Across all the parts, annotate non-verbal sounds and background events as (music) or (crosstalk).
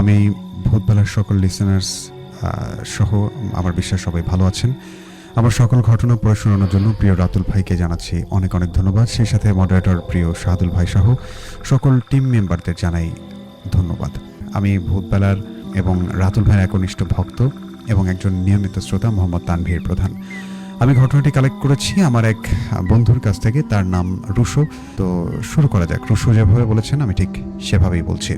আমি ভূতবেলার সকল লিসেনার্স সহ আমার বিশ্বাস সবাই ভালো আছেন। আমার সকল ঘটনা পড়ে শোনানোর জন্য প্রিয় রাতুল ভাইকে জানাচ্ছি অনেক অনেক ধন্যবাদ। সেই সাথে মডারেটর প্রিয় শাহাদুল ভাই সহ সকল টিম মেম্বারদের জানাই ধন্যবাদ। আমি ভূতবেলার এবং রাতুল ভাইয়ের একনিষ্ঠ ভক্ত এবং একজন নিয়মিত শ্রোতা মোহাম্মদ তানভীর প্রধান। আমি ঘটনাটি কালেক্ট করেছি আমার এক বন্ধুর কাছ থেকে, তার নাম রুশো। তো শুরু করা যাক। রুশো যেভাবে বলেছেন, আমি ঠিক সেভাবেই বলছি।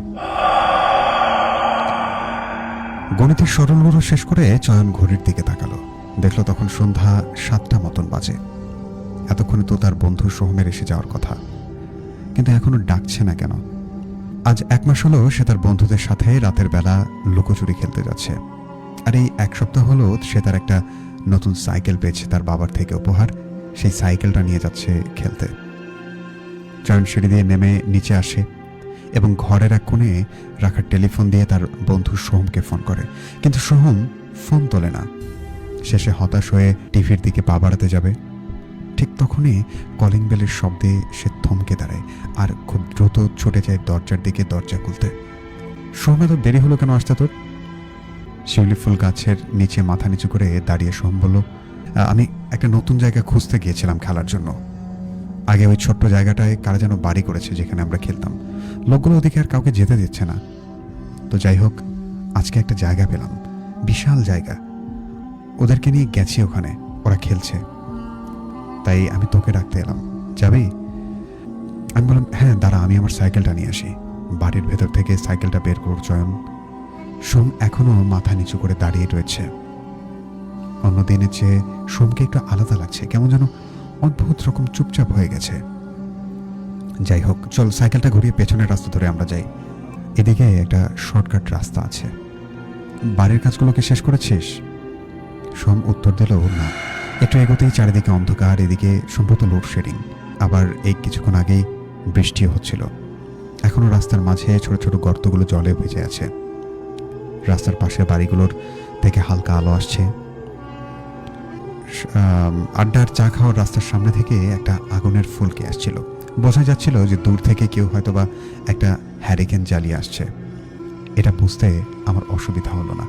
গণিতের সরলগুলো শেষ করে চয়ন ঘড়ির দিকে তাকালো। দেখল তখন সন্ধ্যা সাতটা মতন বাজে। এতক্ষণে তো তার বন্ধু সোহমের এসে যাওয়ার কথা। কিন্তু এখনও ডাকছে না কেন? আজ এক মাস হলো সে তার বন্ধুদের সাথে রাতের বেলা লুকোচুরি খেলতে যাচ্ছে। আর এই এক সপ্তাহ হলো সে তার একটা নতুন সাইকেল পেয়েছে তার বাবার থেকে উপহার। সেই সাইকেলটা নিয়ে যাচ্ছে খেলতে। চয়ন সিঁড়ি দিয়ে নেমে নিচে আসে। এবং ঘরের এক কোণে রাখা টেলিফোন দিয়ে তার বন্ধু সোহমকে ফোন করে। কিন্তু সোহম ফোন তোলে না। শেষে হতাশ হয়ে টিভির দিকে পা বাড়াতে যাবে। ঠিক তখনই কলিং বেলের শব্দে সে থমকে দাঁড়ায় আর খুব দ্রুত ছুটে যায় দরজার দিকে দরজা খুলতে। সোহম, এত দেরি হলো কেন আসতে তোর? শিউলি ফুল গাছের নিচে মাথা নিচু করে দাঁড়িয়ে সোহম বলল আমি একটা নতুন জায়গা খুঁজতে গিয়েছিলাম খেলার জন্য। আগে ওই ছোট্ট জায়গাটায় কারা যেন বাড়ি করেছে যেখানে আমরা খেলতাম। লোকগুলো ওদিকে আর কাউকে যেতে দিচ্ছে না। তো যাই হোক, আজকে একটা জায়গা পেলাম। বিশাল জায়গা। ওদেরকে নিয়ে গেছি ওখানে। ওরা খেলছে। তাই আমি তোকে ডাকতে এলাম। যাবি? আমি বললাম হ্যাঁ দাঁড়া, আমি আমার সাইকেলটা নিয়ে আসি। বাড়ির ভেতর থেকে সাইকেলটা বের করো, চয়ন। সোম এখনও মাথা নিচু করে দাঁড়িয়ে রয়েছে। অন্য দিনের চেয়ে সোমকে একটু আলাদা লাগছে। কেমন যেন অদ্ভুত রকম চুপচাপ হয়ে গেছে। যাই হোক, চল সাইকেলটা ঘুরিয়ে পেছনের রাস্তা ধরে আমরা যাই। এদিকে একটা শর্টকাট রাস্তা আছে। বাড়ির কাজগুলোকে শেষ করেছিস? সোম উত্তর দিল, না। একটু এগোতেই চারিদিকে অন্ধকার, এদিকে সম্ভবত লোডশেডিং আবার এই কিছুক্ষণ আগেই বৃষ্টিও হচ্ছিল। এখনও রাস্তার মাঝে ছোট ছোট গর্তগুলো জলে ভিজে আছে। রাস্তার পাশের বাড়িগুলোর থেকে হালকা আলো আসছে। আড্ডার চা খাওয়ার রাস্তার সামনে থেকে একটা আগুনের ফুলকে আসছিল। বোঝা যাচ্ছিল যে দূর থেকে কেউ হয়তোবা একটা হ্যারিকেন জ্বালিয়ে আসছে। এটা বুঝতে আমার অসুবিধা হলো না।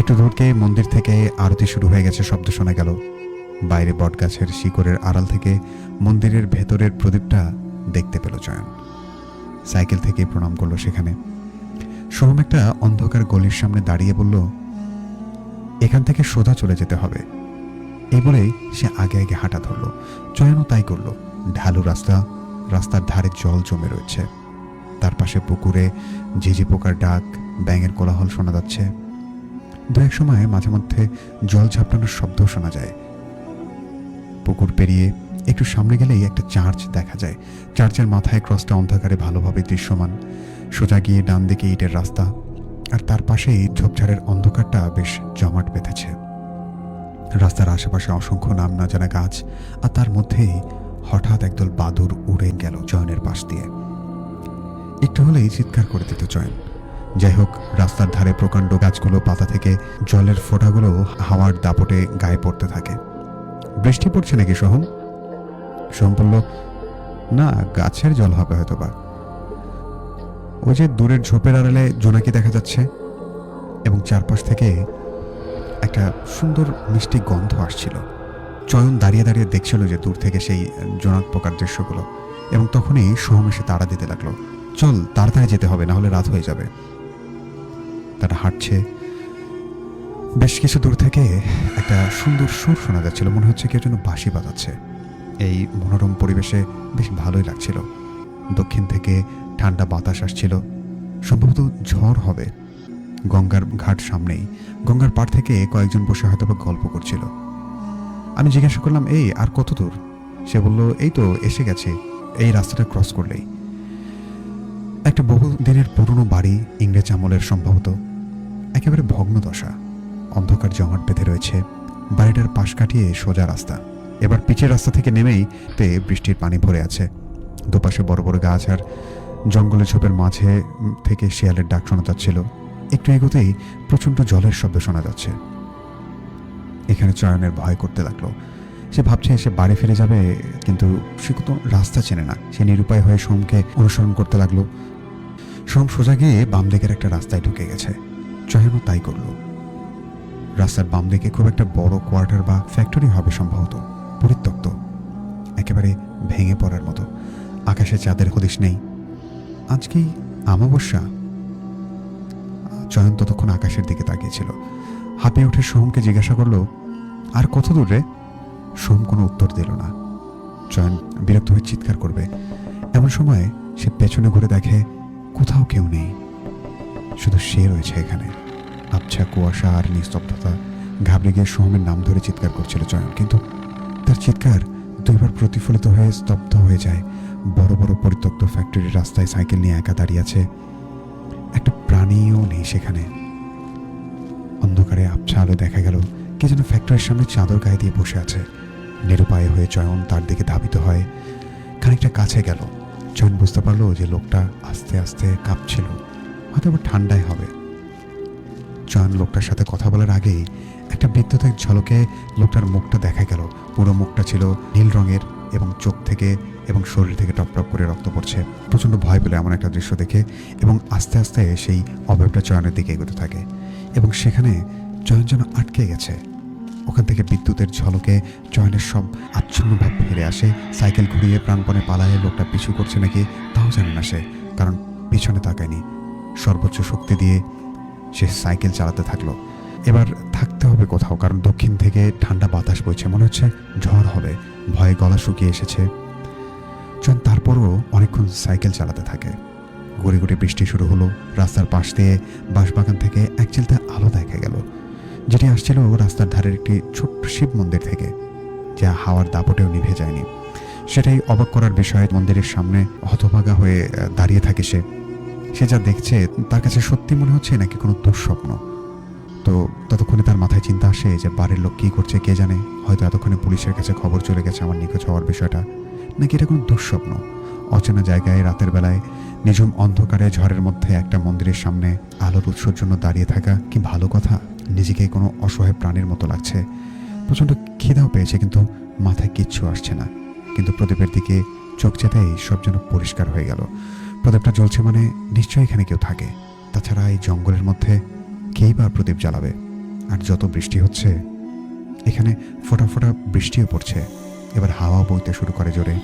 একটু দূরকে মন্দির থেকে আরতি শুরু হয়ে গেছে, শব্দ শোনা গেল। বাইরে বটগাছের শিকড়ের আড়াল থেকে মন্দিরের ভেতরের প্রদীপটা দেখতে পেল চয়ন। সাইকেল থেকে প্রণাম করল সেখানে। সোহম একটা অন্ধকার গলির সামনে দাঁড়িয়ে বলল, এখান থেকে সোজা চলে যেতে হবে। বলেই সে আগে আগে হাঁটা ধরলো। চয়নও তাই করল। ঢালু রাস্তা, রাস্তার ধারে জল জমে রয়েছে। তার পাশে পুকুরে ঝিঝি পোকার ডাক, ব্যাঙের কোলাহল শোনা যাচ্ছে। দু এক সময় মাঝে মধ্যে জল ঝাপটানোর শব্দও শোনা যায়। পুকুর পেরিয়ে একটু সামনে গেলেই একটা চার্চ দেখা যায়। চার্চের মাথায় ক্রসটা অন্ধকারে ভালোভাবে দৃশ্যমান। সোজা গিয়ে ডান দিকে ইটের রাস্তা। আর তার পাশেই ঝোপঝাড়ের অন্ধকারটা বেশ জমাট বেঁধেছে। রাস্তার আশেপাশে অসংখ্য নাম না জানা গাছ, আর তার মধ্যেই হঠাৎ একদল বাদুর উড়ে গেল জয়নের পাশ দিয়ে। একটু হলেই চিৎকার করে দিত চয়ন যাই হোক, রাস্তার ধারে প্রকাণ্ড গাছগুলো পাতা থেকে জলের ফোঁটাগুলো হাওয়ার দাপটে গায়ে পড়তে থাকে। বৃষ্টি পড়ছে নাকি, সোহম? সোহম বলল না, গাছের জল হবে হয়তো বা ওই যে দূরের ঝোপের আড়ালে জোনাকি দেখা যাচ্ছে। এবং চারপাশ থেকে একটা সুন্দর মিষ্টি গন্ধ আসছিল। চয়ন দাঁড়িয়ে দাঁড়িয়ে দেখছিল যে দূর থেকে সেই জোনাক পোকার দৃশ্যগুলো। এবং তখনই সোহম এসে তাড়া দিতে লাগল। চল, তাড়াতাড়ি যেতে হবে না হলে রাত হয়ে যাবে। তারা হাঁটছে। বেশ কিছু দূর থেকে একটা সুন্দর সুর শোনা যাচ্ছিল। মনে হচ্ছে কেউ যেন বাঁশি বাজাচ্ছে। এই মনোরম পরিবেশে বেশ ভালোই লাগছিল। দক্ষিণ থেকে ঠান্ডা বাতাস আসছিল। সম্ভবত ঝড় হবে। গঙ্গার ঘাট সামনেই। গঙ্গার পাড় থেকে কয়েকজন বসে হয়তো গল্প করছিল। আমি জিজ্ঞাসা করলাম, এই, আর কত দূর? সে বলল, এই তো, এসে গেছে। এই রাস্তাটা ক্রস করলেই। একটা বহু দিনের পুরনো বাড়ি ইংরেজ আমলের সম্ভবত। একেবারে ভগ্ন দশা। অন্ধকার জমাট বেঁধে রয়েছে। বাড়িটার পাশ কাটিয়ে সোজা রাস্তা। এবার পিচের রাস্তা থেকে নেমেই তে বৃষ্টির পানি ভরে আছে। দুপাশে বড় বড় গাছ আর জঙ্গলের ঝোপের মাঝে থেকে শিয়ালের ডাক শোনা যাচ্ছিল। একটু এগোতেই প্রচণ্ড জলের শব্দ শোনা যাচ্ছে। এখানে চয়নের ভয় করতে লাগল। সে ভাবছে সে বাড়ি ফিরে যাবে, কিন্তু সে তো রাস্তা চেনে না। সে নিরুপায় হয়ে সোমকে অনুসরণ করতে লাগল। সোম সোজা গিয়ে বাম দিকের একটা রাস্তায় ঢুকে গেছে। চয়নও তাই করল। রাস্তার বাম দিকে খুব একটা বড় কোয়ার্টার বা ফ্যাক্টরি হবে সম্ভবত। পরিত্যক্ত। একেবারে ভেঙে পড়ার মতো। আকাশে চাঁদের হদিশ নেই। আজকেই আমাবস্যা চয়ন ততক্ষণ আকাশের দিকে তাকিয়েছিল। হাঁপিয়ে উঠে সোহমকে জিজ্ঞাসা করল, আর কত দূর রে? সোহম কোনো উত্তর দিল না। চয়ন বিরক্ত হয়ে চিৎকার করবে। এমন সময় সে পেছনে ঘুরে দেখে কোথাও কেউ নেই। শুধু সে রয়েছে এখানে। আবছা, কুয়াশা আর নিস্তব্ধতা। ঘাবড়ে গিয়ে সোহমের নাম ধরে চিৎকার করছিল চয়ন কিন্তু তার চিৎকার দুইবার প্রতিফলিত হয়ে স্তব্ধ হয়ে যায়। বড় বড় পরিত্যক্ত ফ্যাক্টরির রাস্তায় সাইকেল নিয়ে একা দাঁড়িয়ে আছে। একটা প্রাণীও নেই সেখানে। অন্ধকারে আবছা আলো দেখা গেল, কে যেন ফ্যাক্টরির সামনে চাদর গায়ে দিয়ে বসে আছে। নিরুপায় হয়ে চয়ন তার দিকে ধাবিত হয়। খানিকটা কাছে গেল। চয়ন বুঝতে পারল যে লোকটা আস্তে আস্তে কাঁপছিল। হয়তো আবার ঠান্ডায় হবে। চয়ন লোকটার সাথে কথা বলার আগেই একটা বিদ্যুতের ঝলকে লোকটার মুখটা দেখা গেল। পুরো মুখটা ছিল নীল রঙের। এবং চোখ থেকে এবং শরীর থেকে টপ টপ করে রক্ত পড়ছে। প্রচণ্ড ভয় পেলে এমন একটা দৃশ্য দেখে এবং আস্তে আস্তে সেই অবয়বটা চয়নের দিকে এগোতে থাকে এবং সেখানে চয়ন যেন আটকে গেছে। ওখান থেকে বিদ্যুতের ঝলকে চয়নের সব আচ্ছন্নভাব ফিরে আসে। সাইকেল ঘুরিয়ে প্রাণপণে পালায় লোকটা পিছু করছে নাকি তাও জানে না সে, কারণ পিছনে তাকায়নি। সর্বোচ্চ শক্তি দিয়ে সে সাইকেল চালাতে থাকল। এবার থাকতে হবে কোথাও, কারণ দক্ষিণ থেকে ঠান্ডা বাতাস বইছে, মনে হচ্ছে ঝড় হবে। ভয়ে গলা শুকিয়ে এসেছে। চন তারপরও অনেকক্ষণ সাইকেল চালাতে থাকে। গড়ি গড়ি বৃষ্টি শুরু হলো। রাস্তার পাশ দিয়ে বাঁশবাগান থেকে এক চিলতে আলো দেখা গেল। যেটি আসছিল রাস্তার ধারের একটি ছোট্ট শিব মন্দির থেকে, যা হাওয়ার দাপটেও নিভে যায়নি। সেটাই অবাক করার বিষয়, মন্দিরের সামনে হতভাগা হয়ে দাঁড়িয়ে থাকে সে। সে যা দেখছে, তার কাছে সত্যি মনে হচ্ছে নাকি কোনো দুঃস্বপ্ন। তো ততক্ষণে তার মাথায় চিন্তা আসে যে বাড়ির লোক কী করছে, কে জানে। হয়তো এতক্ষণে পুলিশের কাছে খবর চলে গেছে আমার নিখোঁজ হওয়ার বিষয়টা। নাকি এটা কোনো দুঃস্বপ্ন? অচেনা জায়গায় রাতের বেলায় নিঝুম অন্ধকারে ঝড়ের মধ্যে একটা মন্দিরের সামনে আলোর উৎসর জন্য দাঁড়িয়ে থাকা কি ভালো কথা? নিজেকে কোনো অসহায় প্রাণীর মতো লাগছে। প্রচণ্ড খিদাও পেয়েছে, কিন্তু মাথায় কিচ্ছু আসছে না। কিন্তু প্রদীপের দিকে চোখ যেতেই সব যেন পরিষ্কার হয়ে গেল। প্রদীপটা জ্বলছে মানে নিশ্চয়ই এখানে কেউ থাকে। তাছাড়া এই জঙ্গলের মধ্যে কেই বা প্রদীপ জ্বালাবে? আর যত বৃষ্টি হচ্ছে, এখানে ফোটা ফোটা বৃষ্টিও পড়ছে। এবার হাওয়া বইতে শুরু করে জোরে।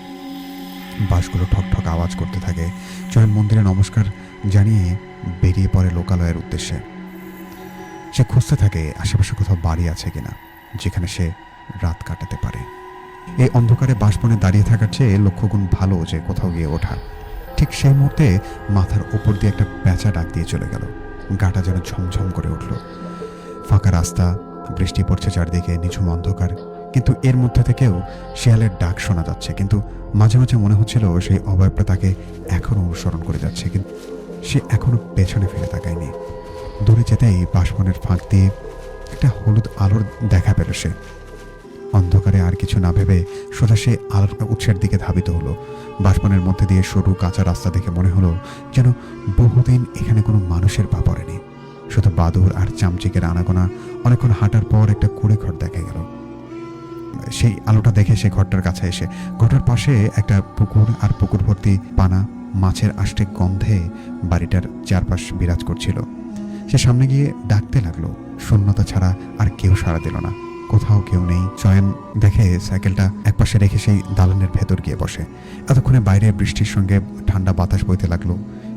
বাসগুলো ঠক ঠক আওয়াজ করতে থাকে। চয়ন মন্দিরে নমস্কার জানিয়ে বেরিয়ে পড়ে লোকালয়ের উদ্দেশ্যে। সে খুঁজতে থাকে আশেপাশে কোথাও বাড়ি আছে কিনা, যেখানে সে রাত কাটাতে পারে। এই অন্ধকারে বাসবনে দাঁড়িয়ে থাকার চেয়ে লক্ষ্যগুণ ভালো যে কোথাও গিয়ে ওঠা। ঠিক সেই মুহূর্তে মাথার উপর দিয়ে একটা প্যাঁচা ডাক দিয়ে চলে গেল। গাটা যেন ঝমঝম করে উঠল। ফাঁকা রাস্তা, বৃষ্টি পড়ছে চারদিকে, নিঝুম অন্ধকার। কিন্তু এর মধ্যে থেকেও শেয়ালের ডাক শোনা যাচ্ছে। কিন্তু মাঝে মাঝে মনে হচ্ছিল সেই অবয়বটা তাকে এখনও অনুসরণ করে যাচ্ছে, কিন্তু সে এখনও পেছনে ফিরে তাকায়নি। দূরে যেতেই বাসবনের ফাঁক দিয়ে একটা হলুদ আলোর দেখা পেল সে। অন্ধকারে আর কিছু না ভেবে সোজা সে আলোর উৎসের দিকে ধাবিত হলো। বাসবনের মধ্যে দিয়ে সরু কাঁচা রাস্তা দেখে মনে হলো যেন বহুদিন এখানে কোনো মানুষের পা পড়েনি। শুধু বাদুর আর চামচিকের আনাগোনা অনেকক্ষণ হাঁটার পর একটা কুড়ে ঘর দেখা গেল। সেই আলোটা দেখে সে ঘরটার কাছে এসে ঘরটার পাশে একটা পুকুর আর পুকুর ভর্তি পানা, মাছের আষ্টে গন্ধে বাড়িটার চারপাশ বিরাজ করছিল। সে সামনে গিয়ে ডাকতে লাগল, শূন্যতা ছাড়া আর কেউ সাড়া দিল না। কোথাও কেউ নেই। চয়ন দেখে সাইকেলটা একপাশে রেখে সেই দালানের ভেতর গিয়ে বসে। এতক্ষণে বাইরে বৃষ্টির সঙ্গে ঠান্ডা বাতাস বইতে লাগল।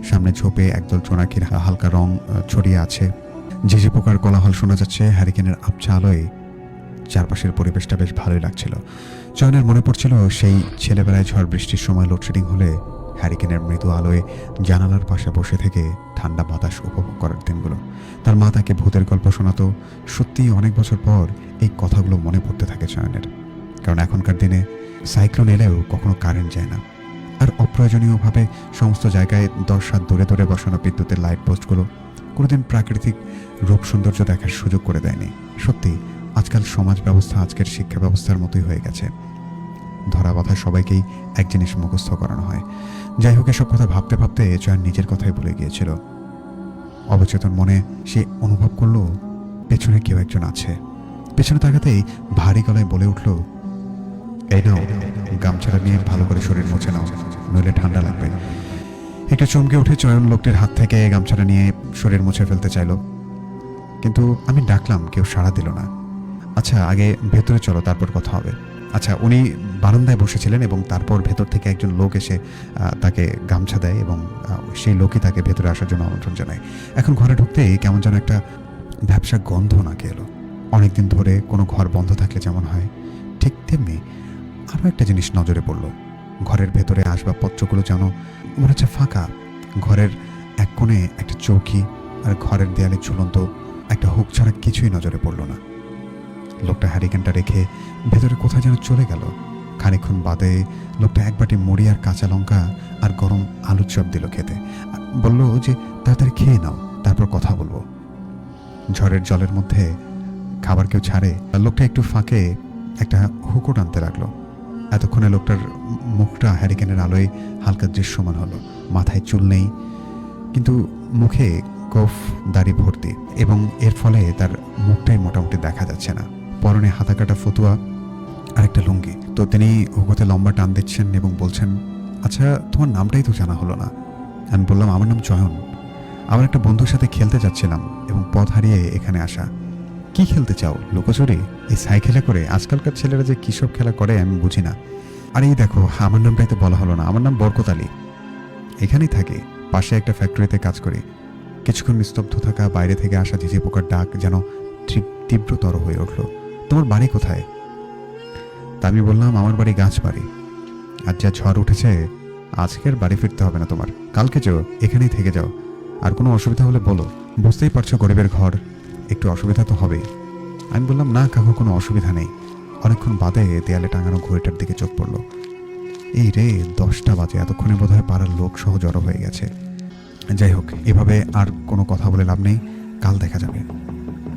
সামনে ঝোপে একদল চোনাকির হালকা রং ছড়িয়ে আছে। ঝিঝি পোকার কোলাহল শোনা যাচ্ছে হ্যারিকেনের আবছা আলোয় চারপাশের পরিবেশটা বেশ ভালোই লাগছিল। চয়নের মনে পড়ছিল সেই ছেলেবেলায় ঝড় বৃষ্টির সময় লোডশেডিং হলে হ্যারিকেনের মৃদু আলোয় জানালার পাশে বসে থেকে ঠান্ডা বাতাস উপভোগ করার দিনগুলো। তার মা তাকে ভূতের গল্প শোনাতো। সত্যিই অনেক বছর পর এই কথাগুলো মনে পড়তে থাকে চয়নের। কারণ এখনকার দিনে সাইক্লোন এলেও কখনো কারেন্ট যায় না। আর অপ্রয়োজনীয়ভাবে সমস্ত জায়গায় দশ হাত দূরে দূরে বসানো বিদ্যুতের লাইট পোস্টগুলো কোনোদিন প্রাকৃতিক রূপ সৌন্দর্য দেখার সুযোগ করে দেয়নি। সত্যি আজকাল সমাজ ব্যবস্থা, আজকের শিক্ষা ব্যবস্থার মতোই হয়ে গেছে। ধরা বাধা সবাইকেই এক জিনিস মুখস্থ করানো হয়। যাই হোক, এসব কথা ভাবতে ভাবতে জয়ান নিজের কথাই ভুলে গিয়েছিল। অবচেতন মনে সে অনুভব করল, পেছনে কেউ একজন আছে। পেছনে তাকাতেই ভারী গলায় বলে উঠল, এই নাও, গামছাটা নিয়ে ভালো করে শরীর মুছে নাও, নইলে ঠান্ডা লাগবে। একটু চমকে উঠে চয়ন লোকটির হাত থেকে গামছাটা নিয়ে শরীর মুছে ফেলতে চাইলো। কিন্তু আমি ডাকলাম, কেউ সাড়া দিল না। আচ্ছা আগে ভেতরে চলো, তারপর কথা হবে। আচ্ছা উনি বারান্দায় বসেছিলেন এবং তারপর ভেতর থেকে একজন লোক এসে তাকে গামছা দেয় এবং সেই লোকই তাকে ভেতরে আসার জন্য আমন্ত্রণ জানায়। এখন ঘরে ঢুকতেই কেমন যেন একটা ব্যবসা গন্ধ নাকে এলো। অনেকদিন ধরে কোনো ঘর বন্ধ থাকলে যেমন হয়, ঠিক তেমনি আরও একটা জিনিস নজরে পড়ল। ঘরের ভেতরে আসবাবপত্রগুলো যেন মনে হচ্ছে ফাঁকা, ঘরের এক কোণে একটা চৌকি আর ঘরের দেয়ালে ঝুলন্ত একটা হুক ছাড়া কিছুই নজরে পড়ল না। লোকটা হ্যারিকেনটা রেখে ভেতরে কোথায় যেন চলে গেল। খানিকক্ষণ বাদে লোকটা এক বাটি মুড়ি আর কাঁচা লঙ্কা আর গরম আলুর চপ দিল খেতে। বলল যে, তাড়াতাড়ি খেয়ে নাও, তারপর কথা বলব। ঝড়ের জলের মধ্যে খাবার কেউ ছাড়ে, লোকটা একটু ফাঁকে একটা হুকো টানতে লাগল। এতক্ষণে লোকটার মুখটা হ্যারিকেনের আলোয় হালকা দৃশ্যমান হলো। মাথায় চুল নেই, কিন্তু মুখে কফ দাড়ি ভর্তি এবং এর ফলে তার মুখটাই মোটামুটি দেখা যাচ্ছে না। পরনে হাতা কাটা ফতুয়া আর একটা লুঙ্গি। তো তিনি হুকোতে লম্বা টান দিচ্ছেন এবং বলছেন আচ্ছা তোমার নামটাই তো জানা হলো না। আমি বললাম, আমার নাম জয়ন। আমার একটা বন্ধুর সাথে খেলতে যাচ্ছিলাম এবং পথ হারিয়ে এখানে আসা। কি খেলতে চাও? লুকোচুরি? এই সাইকেলে করে? আজকালকার ছেলেরা যে কিসব খেলা করে আমি বুঝি না। আর এই দেখো, আমার নামটাই তো বলা হলো না। আমার নাম বরকত আলী। এখানেই থাকি। পাশে একটা ফ্যাক্টরিতে কাজ করি। কিছুক্ষণ নিস্তব্ধ থাকা, বাইরে থেকে আসা ঝিঝে পোকার ডাক যেন তীব্রতর হয়ে উঠল। তোমার বাড়ি কোথায়? তা আমি বললাম, আমার বাড়ি গাছ বাড়ি। আর যা ঝড় উঠেছে, আজকের বাড়ি ফিরতে হবে না তোমার। কালকে যাও, এখানেই থেকে যাও। আর কোনো অসুবিধা হলে বলো। বুঝতেই পারছ গরিবের ঘর, একটু অসুবিধা তো হবেই। আমি বললাম, না, কাকু, কোনো অসুবিধা নেই। অনেকক্ষণ বাদে দেয়ালে টাঙানো ঘড়িটার দিকে চোখ পড়ল। এই রে, দশটা বাজে, এতক্ষণে বোধহয় পাড়ার লোক সহ জড়ো হয়ে গেছে। যাই হোক, এভাবে আর কোনো কথা বলে লাভ নেই। কাল দেখা যাবে।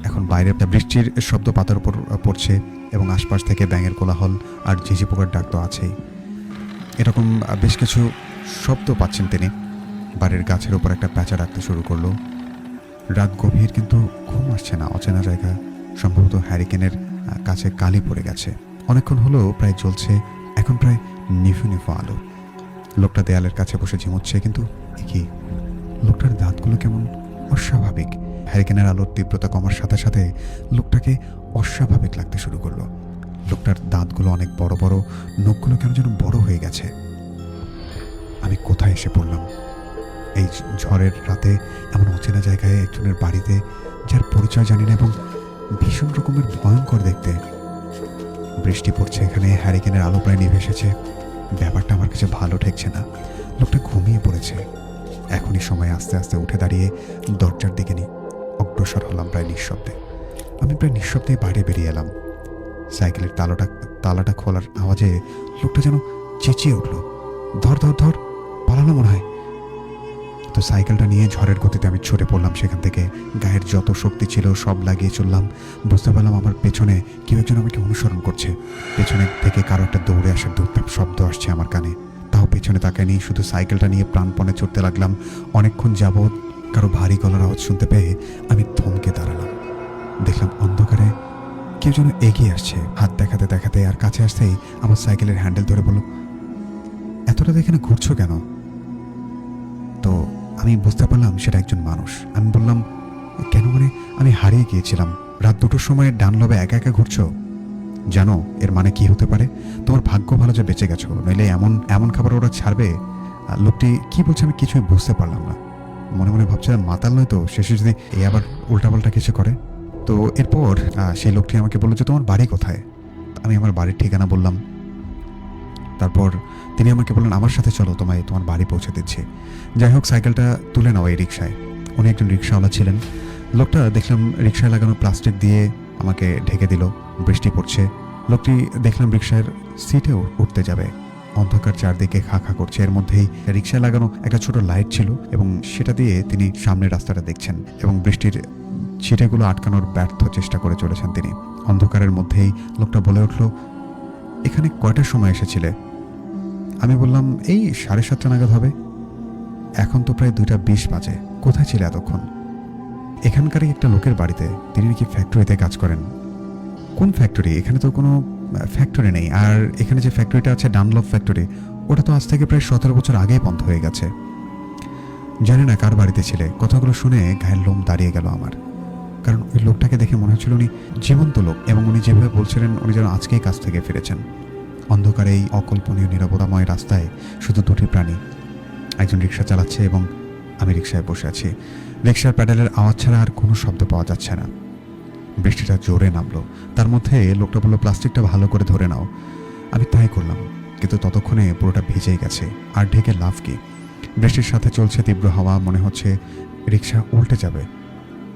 এখন বাইরে বৃষ্টির শব্দ পাতার উপর পড়ছে এবং আশপাশ থেকে ব্যাঙের কোলাহল আর ঝিঝি পোকার ডাক তো আছেই। এরকম বেশ কিছু শব্দ পাচ্ছেন তিনি। বাড়ির গাছের উপর একটা প্যাঁচা ডাকতে শুরু করল। রাত গভীর কিন্তু ঘুম আসছে না, অচেনা জায়গা। সম্ভবত হ্যারিকেনের কাছে কালি পড়ে গেছে। অনেকক্ষণ হলো প্রায় জ্বলছে, এখন প্রায় নিফু নিফু আলো। লোকটা দেয়ালের কাছে বসে ঝিমুচ্ছে, কিন্তু কি? লোকটার দাঁতগুলো কেমন অস্বাভাবিক। হ্যারিকেনের আলোর তীব্রতা কমার সাথে সাথে লোকটাকে অস্বাভাবিক লাগতে শুরু করল। লোকটার দাঁতগুলো অনেক বড় বড়, নখগুলো কেন যেন বড় হয়ে গেছে। আমি কোথায় এসে পড়লাম? এই ঝড়ের রাতে এমন অচেনা জায়গায় একজনের বাড়িতে যার পরিচয় জানি না এবং ভীষণ রকমের ভয়ঙ্কর দেখতে। বৃষ্টি পড়ছে, এখানে হ্যারিকেনের আলো প্রায় নিভে এসেছে। ব্যাপারটা আমার কাছে ভালো ঠেকছে না। লোকটা ঘুমিয়ে পড়েছে। এখনই সময় আস্তে আস্তে উঠে দাঁড়িয়ে দরজার দিকে নি অগ্রসর হলাম প্রায় নিঃশব্দে। আমি প্রায় নিঃশব্দেই বাইরে বেরিয়ে এলাম। সাইকেলের তালাটা তালাটা খোলার আওয়াজে লোকটা যেন চেঁচিয়ে উঠল। ধর ধর ধর পালানো মনে হয়। তো সাইকেলটা নিয়ে ঝড়ের গতিতে আমি ছুটে পড়লাম সেখান থেকে। গায়ের যত শক্তি ছিল সব লাগিয়ে চললাম। বুঝতে পারলাম আমার পেছনে কেউ একজন আমাকে অনুসরণ করছে। পেছনে থেকে কারও একটা দৌড়ে আসার দুপদাপ শব্দ আসছে আমার কানে। তাও পেছনে তাকায় নিয়ে শুধু সাইকেলটা নিয়ে প্রাণপণে ছুটতে লাগলাম। অনেকক্ষণ যাবৎ কারও ভারী গলার আওয়াজ শুনতে পেয়ে আমি থমকে দাঁড়ালাম। দেখলাম অন্ধকারে কেউ যেন এগিয়ে আসছে। হাত দেখাতে দেখাতে আর কাছে আসতেই আমার সাইকেলের হ্যান্ডেল ধরে বলল, এতটা দেখে না ঘুরছো কেন? তো আমি বুঝতে পারলাম সেটা একজন মানুষ। আমি বললাম, কেন মানে আমি হারিয়ে গিয়েছিলাম। রাত দুটোর সময় ডান লবে একা একা ঘুরছো? জানো এর মানে কি হতে পারে? তোমার ভাগ্য ভালো যে বেঁচে গেছো, নইলে এমন এমন খাবার ওরা ছাড়বে লোকটি কি বলছে আমি কিছুই বুঝতে পারলাম না। মনে মনে ভাবছিলাম মাতাল নয় তো, শেষে যদি এই আবার উল্টাপাল্টা কিছু করে। তো এরপর সেই লোকটি আমাকে বলল যে, তোমার বাড়ি কোথায়? আমি আমার বাড়ির ঠিকানা বললাম। তারপর তিনি আমাকে বললেন, আমার সাথে চলো, তোমায়, তোমার বাড়ি পৌঁছে দিচ্ছি। যাই হোক, সাইকেলটা তুলে নাও এই রিক্সায় উনি একজন রিক্সাওয়ালা ছিলেন। লোকটা দেখলাম রিক্সায় লাগানো প্লাস্টিক দিয়ে আমাকে ঢেকে দিল, বৃষ্টি পড়ছে। লোকটি দেখলাম রিক্সার সিটেও উঠতে যাবে। অন্ধকার চারদিকে খা খা করছে। এর মধ্যেই রিক্সায় লাগানো একটা ছোট লাইট ছিল এবং সেটা দিয়ে তিনি সামনের রাস্তাটা দেখছেন এবং বৃষ্টির ছিটেগুলো আটকানোর ব্যর্থ চেষ্টা করে চলেছেন তিনি। অন্ধকারের মধ্যেই লোকটা বলে উঠল, এখানে কয়টার সময় এসেছিলে? আমি বললাম, এই সাড়ে সাতটা নাগাদ হবে। এখন তো প্রায় দুইটা বিশ বাজে। কোথায় ছিল এতক্ষণ? এখানকারই একটা লোকের বাড়িতে। তিনি নাকি ফ্যাক্টরিতে কাজ করেন। কোন ফ্যাক্টরি এখানে তো কোনো ফ্যাক্টরি নেই। আর এখানে যে ফ্যাক্টরিটা আছে ডানলভ ফ্যাক্টরি ওটা তো আজ থেকে প্রায় সতেরো বছর আগেই বন্ধ হয়ে গেছে। জানি না কার বাড়িতে ছিলে। কথাগুলো শুনে গায়ের লোম দাঁড়িয়ে গেল আমার। কারণ ওই লোকটাকে দেখে মনে হচ্ছিল উনি জীবন্ত লোক এবং উনি যেভাবে বলছিলেন, উনি যেন আজকেই কাজ থেকে ফিরেছেন। অন্ধকারে এই অকল্পনীয় নিরাপদাময় রাস্তায় শুধু দুটি প্রাণী। একজন রিক্সা চালাচ্ছে এবং আমি রিক্সায় বসে আছি। রিক্সার প্যাডেলের আওয়াজ ছাড়া আর কোনো শব্দ পাওয়া যাচ্ছে না। বৃষ্টিটা জোরে নামলো। তার মধ্যে লোকটা বলল, প্লাস্টিকটা ভালো করে ধরে নাও। আমি তাই করলাম, কিন্তু ততক্ষণে পুরোটা ভিজে গেছে। আর ঢেকে লাভ কি? বৃষ্টির সাথে চলছে তীব্র হাওয়া, মনে হচ্ছে রিক্সা উল্টে যাবে।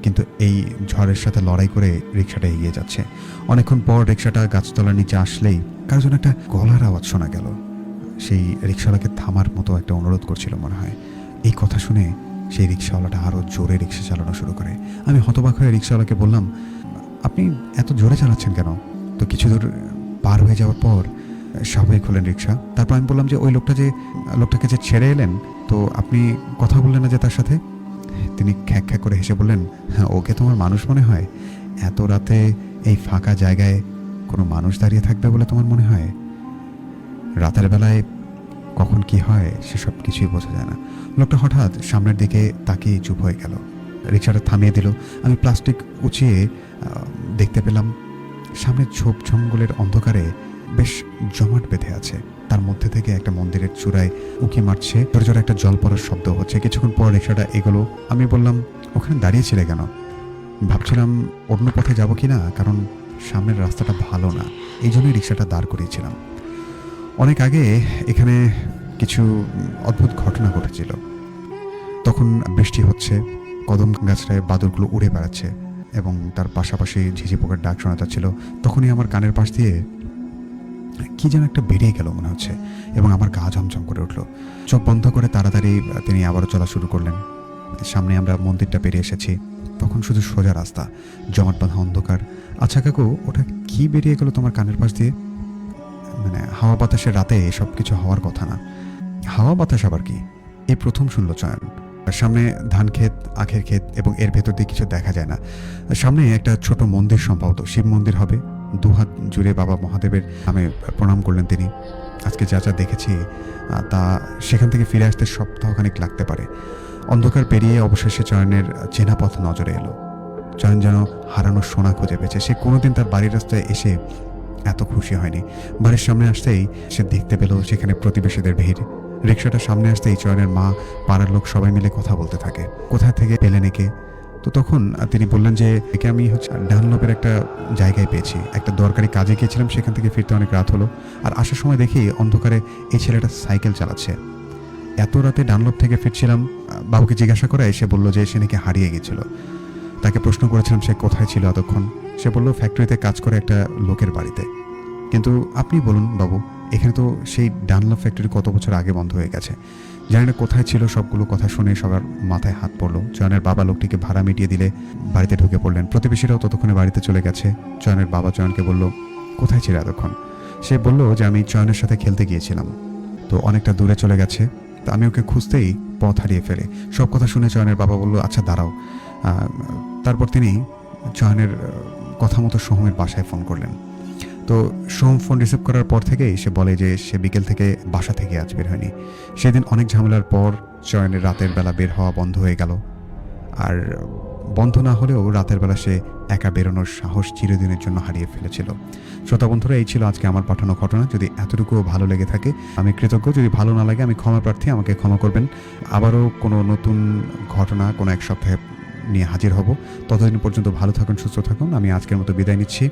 কিন্তু এই ঝড়ের সাথে লড়াই করে রিক্সাটা এগিয়ে যাচ্ছে। অনেকক্ষণ পর রিক্সাটা গাছতলার নিচে আসলেই কারোর জন্য একটা গলার আওয়াজ শোনা গেল। সেই রিক্সাওয়ালাকে থামার মতো একটা অনুরোধ করছিল মনে হয়। এই কথা শুনে সেই রিক্সাওয়ালাটা আরও জোরে রিক্সা চালানো শুরু করে। আমি হতবাক হয়ে রিক্সাওয়ালাকে বললাম আপনি এত জোরে চালাচ্ছেন কেন? তো কিছু দূর পার হয়ে যাওয়ার পর সবাই খুলেন রিক্সা তারপর আমি বললাম যে ওই লোকটা যে লোকটাকে যে ছেড়ে এলেন তো আপনি কথা বললেন না যে তার সাথে? তিনি খ্যাক খ্যাক করে হেসে বললেন "হ্যাঁ, ওকে তোমার মানুষ মনে হয়? এত রাতে এই ফাঁকা জায়গায় কোনো মানুষ দাঁড়িয়ে থাকবে বলে তোমার মনে হয়? রাতের বেলায় কখন কি হয় সেসব কিছুই বোঝা যায় না। লোকটা হঠাৎ সামনের দিকে তাকিয়ে চুপ হয়ে গেল। রিক্সাটা থামিয়ে দিল। আমি প্লাস্টিক উঁচিয়ে দেখতে পেলাম সামনে ঝোপ জঙ্গলের অন্ধকারে বেশ জমাট বেঁধে আছে। তার মধ্যে থেকে একটা মন্দিরের চূড়ায় উকি মারছে, জোরে একটা জল পড়ার শব্দ হচ্ছে। কিছুক্ষণ পর রিক্সাটা এগোলো। আমি বললাম, ওখানে দাঁড়িয়েছিলে কেন? ভাবছিলাম, অন্য পথে যাব কি না কারণ সামনের রাস্তাটা ভালো না। এই জন্যই রিক্সাটা দাঁড় করিয়েছিলাম। অনেক আগে এখানে কিছু অদ্ভুত ঘটনা ঘটেছিল। তখন বৃষ্টি হচ্ছে, কদম গাছটায় বাদরগুলো উড়ে বেড়াচ্ছে। এবং তার পাশাপাশি ঝিঝি পোকার ডাক শোনা যাচ্ছিল, তখনই আমার কানের পাশ দিয়ে কি যেন একটা বেরিয়ে গেল মনে হচ্ছে এবং আমার গা ঝমঝম করে উঠল। চোখ বন্ধ করে তাড়াতাড়ি তিনি আবারও চলা শুরু করলেন। সামনে আমরা মন্দিরটা পেরিয়ে এসেছি, তখন শুধু সোজা রাস্তা, জমাট বাঁধা অন্ধকার। আচ্ছা কাকু, ওটা কি বেরিয়ে গেল তোমার কানের পাশ দিয়ে? মানে হাওয়া বাতাসের রাতে এসব কিছু হওয়ার কথা না। হাওয়া বাতাস আবার কি? এই প্রথম শুনলো চয়ন। সামনে ধান ক্ষেত, আখের ক্ষেত এবং এর ভেতর দিয়ে কিছু দেখা যায় না। সামনে একটা ছোট মন্দির সম্ভবত। শিব মন্দির হবে। দুহাত জুড়ে বাবা মহাদেবের নামে প্রণাম করলেন তিনি। আজকে যা যা দেখেছি তা সেখান থেকে ফিরে আসতে সপ্তাহখানিক লাগতে পারে। অন্ধকার পেরিয়ে অবশেষে চয়নের চেনা পথ নজরে এলো। চয়ন যেন হারানোর সোনা খুঁজে পেয়েছে। সে কোনোদিন তার বাড়ির রাস্তায় এসে এত খুশি হয়নি। বাড়ির সামনে আসতেই সে দেখতে পেল সেখানে প্রতিবেশীদের ভিড়। রিক্সাটা সামনে আসতে এই চয়নের মা, পাড়ার লোক সবাই মিলে কথা বলতে থাকে। কোথা থেকে পেলেন একে? তো তখন তিনি বললেন যে, একে আমি হচ্ছে ডানলপের একটা জায়গায় পেয়েছি। একটা দরকারি কাজে গিয়েছিলাম, সেখান থেকে ফিরতে অনেক রাত হলো। আর আসার সময় দেখি অন্ধকারে এই ছেলেটা সাইকেল চালাচ্ছে। এত রাতে ডানলপ থেকে ফিরছিলাম, বাবুকে জিজ্ঞাসা করে সে বলল যে, সে নাকি হারিয়ে গেছিল তাকে প্রশ্ন করেছিলাম সে কোথায় ছিল এতক্ষণ। সে বলল ফ্যাক্টরিতে কাজ করে একটা লোকের বাড়িতে। কিন্তু আপনি বলুন বাবু এখানে তো সেই ডানলপ ফ্যাক্টরি কত বছর আগে বন্ধ হয়ে গেছে। জানি না কোথায় ছিল সবগুলো কথা শুনে সবার মাথায় হাত পড়ল। জয়নের বাবা লোকটিকে ভাড়া মিটিয়ে দিলে বাড়িতে ঢুকে পড়লেন। প্রতিবেশীরাও ততক্ষণে বাড়িতে চলে গেছে। চয়নের বাবা জয়নকে বলল, কোথায় ছিল এতক্ষণ? সে বলল যে, আমি চয়নের সাথে খেলতে গিয়েছিলাম। তো অনেকটা দূরে চলে গেছে। তা আমি ওকে খুঁজতেই পথ হারিয়ে ফেলে। সব কথা শুনে চয়নের বাবা বলল আচ্ছা দাঁড়াও। তারপর তিনি চয়নের কথা মতো সোহমের বাসায় ফোন করলেন। তো সোহম ফোন রিসিভ করার পর থেকেই সে বলে যে সে বিকেল থেকে বাসা থেকে আজ বের হয়নি। সেদিন অনেক ঝামেলার পর চয়নের রাতের বেলা বের হওয়া বন্ধ হয়ে গেল। আর বন্ধ না হলেও রাতের বেলা সে একা বেরোনোর সাহস চিরদিনের জন্য হারিয়ে ফেলেছিল। শ্রোতা বন্ধুরা, এই ছিল আজকে আমার পাঠানো ঘটনা। যদি এতটুকুও ভালো লেগে থাকে, আমি কৃতজ্ঞ। যদি ভালো না লাগে, আমি ক্ষমা প্রার্থী, আমাকে ক্ষমা করবেন। আবারও কোনো নতুন ঘটনা কোনো এক সপ্তাহে নিয়ে হাজির হব। ততদিন পর্যন্ত ভালো থাকুন, সুস্থ থাকুন। আমি আজকের মতো বিদায় নিচ্ছি।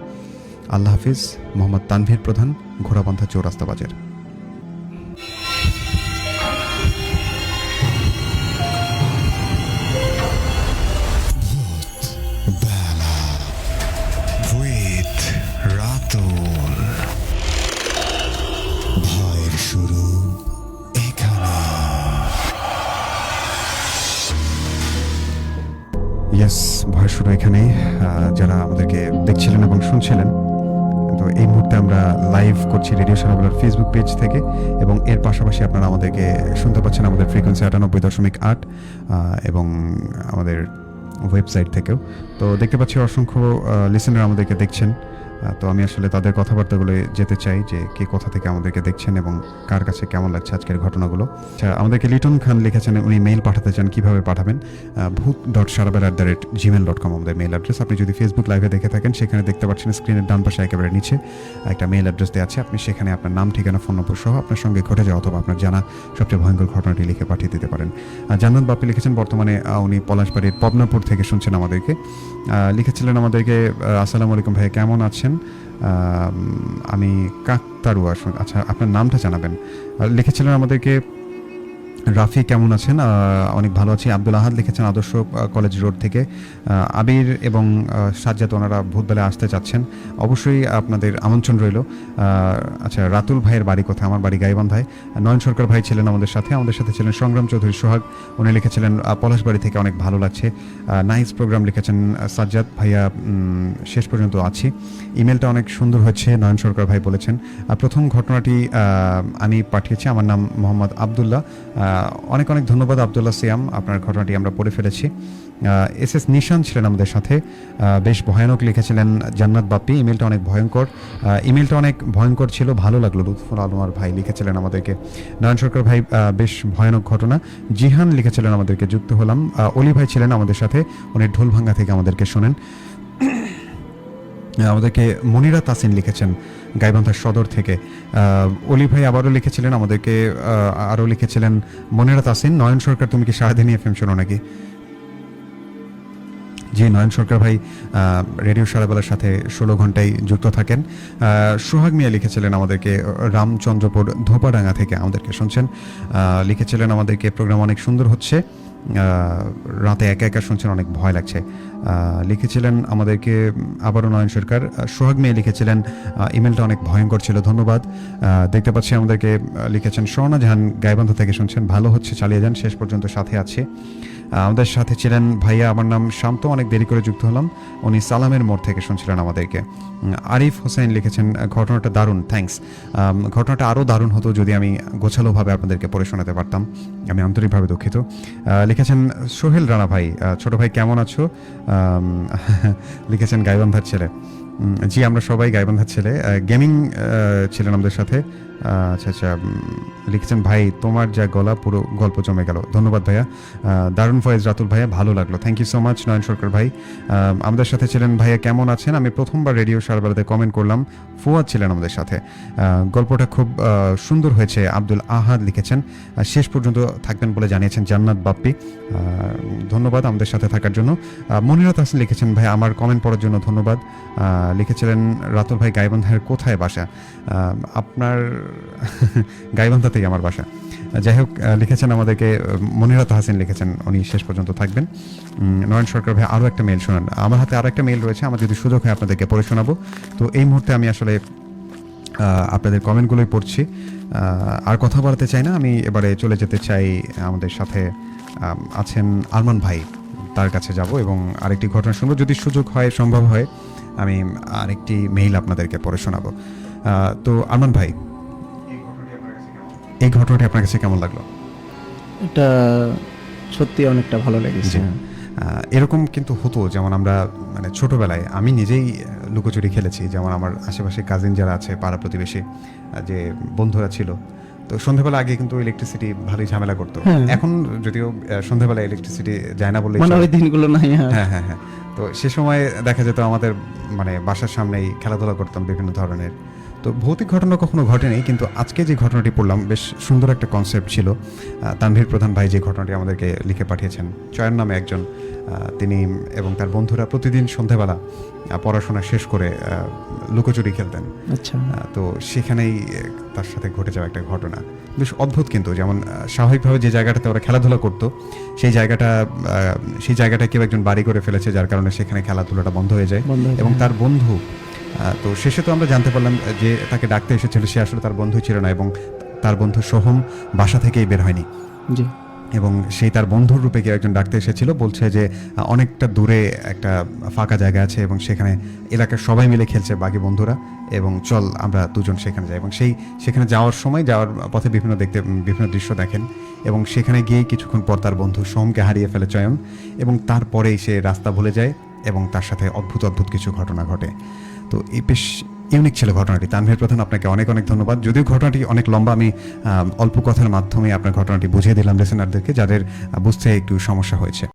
আল্লাহ হাফিজ, মোহাম্মদ তানভীর প্রধান, ঘোড়াপন্থা চৌরাস্তা বাজার। ইয়েস ভয় শুরু এখানে যারা আমাদেরকে দেখছিলেন এবং শুনছিলেন এই মুহূর্তে আমরা লাইভ করছি রেডিও সারাবলার ফেসবুক পেজ থেকে এবং এর পাশাপাশি আপনারা আমাদেরকে শুনতে পাচ্ছেন আমাদের ফ্রিকোয়েন্সি আটানব্বই দশমিক আট এবং আমাদের ওয়েবসাইট থেকেও। তো দেখতে পাচ্ছি অসংখ্য লিসেনার আমাদেরকে দেখছেন। তো আমি আসলে তাদের কথাবার্তাগুলো যেতে চাই যে কে কোথা থেকে আমাদেরকে দেখছেন এবং কার কাছে কেমন লাগছে আজকের ঘটনাগুলো। আচ্ছা আমাদেরকে লিটন খান লিখেছেন, উনি মেইল পাঠাতে চান, কীভাবে পাঠাবেন? ভূত dot সারাবেল at the rate Gmail dot com আমাদের মেইল অ্যাড্রেস আপনি যদি ফেসবুক লাইভে দেখে থাকেন, সেখানে দেখতে পাচ্ছেন স্ক্রিনের ডান পাশে একেবারে নিচে একটা মেইল অ্যাড্রেস দেওয়া আছে। আপনি সেখানে আপনার নাম, ঠিকানা ফোন নম্বর সহ আপনার সঙ্গে ঘটে যাওয়া অথবা আপনার জানা সবচেয়ে ভয়ঙ্কর ঘটনাটি লিখে পাঠিয়ে দিতে পারেন। জান্নাত বাপি লিখেছেন, বর্তমানে উনি পলাশবাড়ির পবনাপুর থেকে শুনছেন আমাদেরকে। লিখেছিলেন আমাদেরকে আসসালামু আলাইকুম ভাই কেমন আছেন? আহ, আমি কাকতারুয়া আচ্ছা আপনার নামটা জানাবেন। লিখেছিলেন আমাদেরকে রাফি, কেমন আছেন? অনেক ভালো আছি। আব্দুল আহাদ লিখেছেন আদর্শ কলেজ রোড থেকে। আবির এবং সাজ্জাদ ওনারা ভূতবেলায় আসতে চাচ্ছেন। অবশ্যই আপনাদের আমন্ত্রণ রইল। আচ্ছা রাতুল ভাইয়ের বাড়ি কোথায়? আমার বাড়ি গাইবান্ধায় নয়ন সরকার ভাই ছিলেন আমাদের সাথে। আমাদের সাথে ছিলেন সংগ্রাম চৌধুরী সোহাগ। উনি লিখেছিলেন পলাশবাড়ি থেকে অনেক ভালো লাগছে। নাইস প্রোগ্রাম লিখেছেন সাজ্জাদ ভাইয়া। শেষ পর্যন্ত আছি। ইমেলটা অনেক সুন্দর হচ্ছে নয়ন সরকার ভাই বলেছেন। প্রথম ঘটনাটি আমি পাঠিয়েছি। আমার নাম মোহাম্মদ আবদুল্লাহ। অনেক অনেক ধন্যবাদ আবদুল্লাহ সিয়াম। আপনার ঘটনাটি আমরা পড়ে ফেলেছি। এস এস নিশান ছিলেন আমাদের সাথে। বেশ ভয়ানক লিখেছিলেন জান্নাত বাপ্পি। ইমেলটা অনেক ভয়ঙ্কর। ইমেলটা অনেক ভয়ঙ্কর ছিল, ভালো লাগল। লুৎফুল আলমার ভাই লিখেছিলেন আমাদেরকে। নয়ন সরকার ভাই বেশ ভয়ানক ঘটনা। জিহান লিখেছিলেন আমাদেরকে, যুক্ত হলাম। অলি ভাই ছিলেন আমাদের সাথে। উনি ঢোলভাঙ্গা থেকে আমাদেরকে শোনেন। (coughs) আমাদেরকে মনিরা তাসিন লিখেছেন। গাইবান্ধা সদর থেকে। অলি ভাই আবারও লিখেছিলেন, আমাদেরকে আরও লিখেছিলেন, মনিরা তাসিন, নয়ন সরকার, তুমি কি সারাদিনই এফএম শোনো নাকি? জি, নয়ন সরকার ভাই রেডিও সারাবেলার সাথে ষোলো ঘন্টায় যুক্ত থাকেন। সোহাগ মিয়া লিখেছিলেন আমাদেরকে, রামচন্দ্রপুর ধোপাডাঙ্গা থেকে আমাদেরকে শুনছেন। লিখেছিলেন আমাদেরকে, প্রোগ্রাম অনেক সুন্দর হচ্ছে। রাতে একা একা শুনছেন, অনেক ভয় লাগছে। লিখেছিলেন আমাদেরকে আবারও নয়ন সরকার। সোহাগ মেয়ে লিখেছিলেন ইমেলটা অনেক ভয়ঙ্কর ছিল, ধন্যবাদ। দেখতে পাচ্ছি আমাদেরকে লিখেছেন স্বর্ণা জাহান, গাইবান্ধ থেকে শুনছেন, ভালো হচ্ছে, চালিয়ে যান, শেষ পর্যন্ত সাথে আছে। আমাদের সাথে ছিলেন ভাইয়া, আমার নাম শান্ত, অনেক দেরি করে যুক্ত হলাম। উনি সালামের মোড় থেকে শুনছিলেন আমাদেরকে। আরিফ হোসেন লিখেছেন ঘটনাটা দারুণ থ্যাঙ্কস ঘটনাটা আরও দারুণ হতো যদি আমি গোছালোভাবে আপনাদেরকে পড়ে শোনাতে পারতাম। আমি আন্তরিকভাবে দুঃখিত। লিখেছেন সোহেল রানা ভাই ছোট ভাই কেমন আছো? (laughs) লিখেছেন গাইবান্ধার ছেলে। জি আমরা সবাই গাইবান্ধার ছেলে। গেমিং ছিলেন আমাদের সাথে। আচ্ছা আচ্ছা লিখেছেন, ভাই, তোমার যা গলা, পুরো গল্প জমে গেল। ধন্যবাদ ভাইয়া। দারুণ ফয়েজ রাতুল ভাইয়া, ভালো লাগল। Thank you so much Nayan Sarkar ভাই। আমাদের সাথে ছিলেন ভাইয়া কেমন আছেন? আমি প্রথমবার রেডিও সারবেলাতে কমেন্ট করলাম, ফুয়াদ ছিলেন আমাদের সাথে। গল্পটা খুব সুন্দর হয়েছে, আব্দুল আহাদ লিখেছেন। শেষ পর্যন্ত থাকবেন বলে জানিয়েছেন জান্নাত বাপ্পি। ধন্যবাদ আমাদের সাথে থাকার জন্য। মনিরাত হাসান লিখেছেন, ভাই, আমার কমেন্ট পড়ার জন্য ধন্যবাদ। লিখেছিলেন, রাতুল ভাই, গাইবান্ধার কোথায় বাসা? আপনার (laughs) গাইবান্ধাতেই আমার বাসা। যাই হোক লিখেছেন আমাদেরকে মনিরাত হাসিন লিখেছেন, উনি শেষ পর্যন্ত থাকবেন। নয়ন সরকার ভাই আরও একটা মেল শোনান। আমার হাতে আরও একটা মেল রয়েছে, আমার যদি সুযোগ হয় আপনাদেরকে পড়ে শোনাবো। তো এই মুহূর্তে আমি আসলে আপনাদের কমেন্টগুলোই পড়ছি। আর কথা বলতে চাই না, আমি এবারে চলে যেতে চাই আমাদের সাথে আছেন আরমান ভাই। তার কাছে যাব এবং আরেকটি ঘটনা শুনব। যদি সুযোগ হয়, সম্ভব হয়, আমি আরেকটি মেইল আপনাদেরকে পড়ে শোনাবো। তো আরমান ভাই এই ঘটনাটি আপনার কাছে কেমন লাগল? এটা সত্যি অনেকটা ভালো লেগেছে। এরকম কিন্তু হতো যেমন আমরা মানে ছোটবেলায় আমি নিজেই লুকোচুরি খেলেছি যেমন আমার আশেপাশে কাজিন যারা আছে পাড়া প্রতিবেশী যে বন্ধুরা ছিল। তো সন্ধ্যাবেলা আগে কিন্তু ইলেকট্রিসিটি ভালোই ঝামেলা করতো। হ্যাঁ। এখন যদিও সন্ধ্যাবেলা ইলেকট্রিসিটি যায় না বললেই মানে ওই দিনগুলো নাই হ্যাঁ হ্যাঁ হ্যাঁ। তো সে সময় দেখা যেত আমাদের মানে বাসার সামনেই খেলাধুলা করতাম বিভিন্ন ধরনের। তো ভৌতিক ঘটনা কখনো ঘটেনি কিন্তু আজকে যে ঘটনাটি পড়লাম বেশ সুন্দর একটা কনসেপ্ট ছিল। তানভীর প্রধান ভাই যে ঘটনাটি আমাদেরকে লিখে পাঠিয়েছেন চয়ন নামে একজন তিনি এবং তার বন্ধুরা প্রতিদিন সন্ধেবেলা পড়াশোনা শেষ করে লুকোচুরি খেলতেন। আচ্ছা। তো সেখানেই তার সাথে ঘটে যাওয়া একটা ঘটনা। বেশ অদ্ভুত কিন্তু যেমন স্বাভাবিকভাবে যে জায়গাটাতে ওরা খেলাধুলা করতো সেই জায়গাটা সেই জায়গাটা কেউ একজন বাড়ি করে ফেলেছে যার কারণে সেখানে খেলাধুলাটা বন্ধ হয়ে যায়। এবং তার বন্ধু তো শেষে তো আমরা জানতে পারলাম যে তাকে ডাকতে এসেছিল সে আসলে তার বন্ধু ছিল না এবং তার বন্ধু সোহম বাসা থেকেই বের হয়নি। জি। এবং সেই তার বন্ধুর রূপে কেউ একজন ডাকতে এসেছিল বলছে যে অনেকটা দূরে একটা ফাঁকা জায়গা আছে এবং সেখানে এলাকার সবাই মিলে খেলছে বাকি বন্ধুরা এবং চল আমরা দুজন সেখানে যাই। এবং সেই সেখানে যাওয়ার সময় যাওয়ার পথে বিভিন্ন দেখতে বিভিন্ন দৃশ্য দেখেন এবং সেখানে গিয়ে কিছুক্ষণ পর তার বন্ধু সোমকে হারিয়ে ফেলে চয়ন এবং তারপরেই সে রাস্তা ভুলে যায় এবং তার সাথে অদ্ভুত অদ্ভুত কিছু ঘটনা ঘটে। তো এই বেশ ইউনিক ছিল ঘটনাটি। তানভীর প্রধান আপনাকে অনেক অনেক ধন্যবাদ। যদিও ঘটনাটি অনেক লম্বা, আমি অল্প কথার মাধ্যমে আপনার ঘটনাটি বুঝিয়ে দিলাম লেসেনারদেরকে যাদের বুঝতে একটু সমস্যা হয়েছে।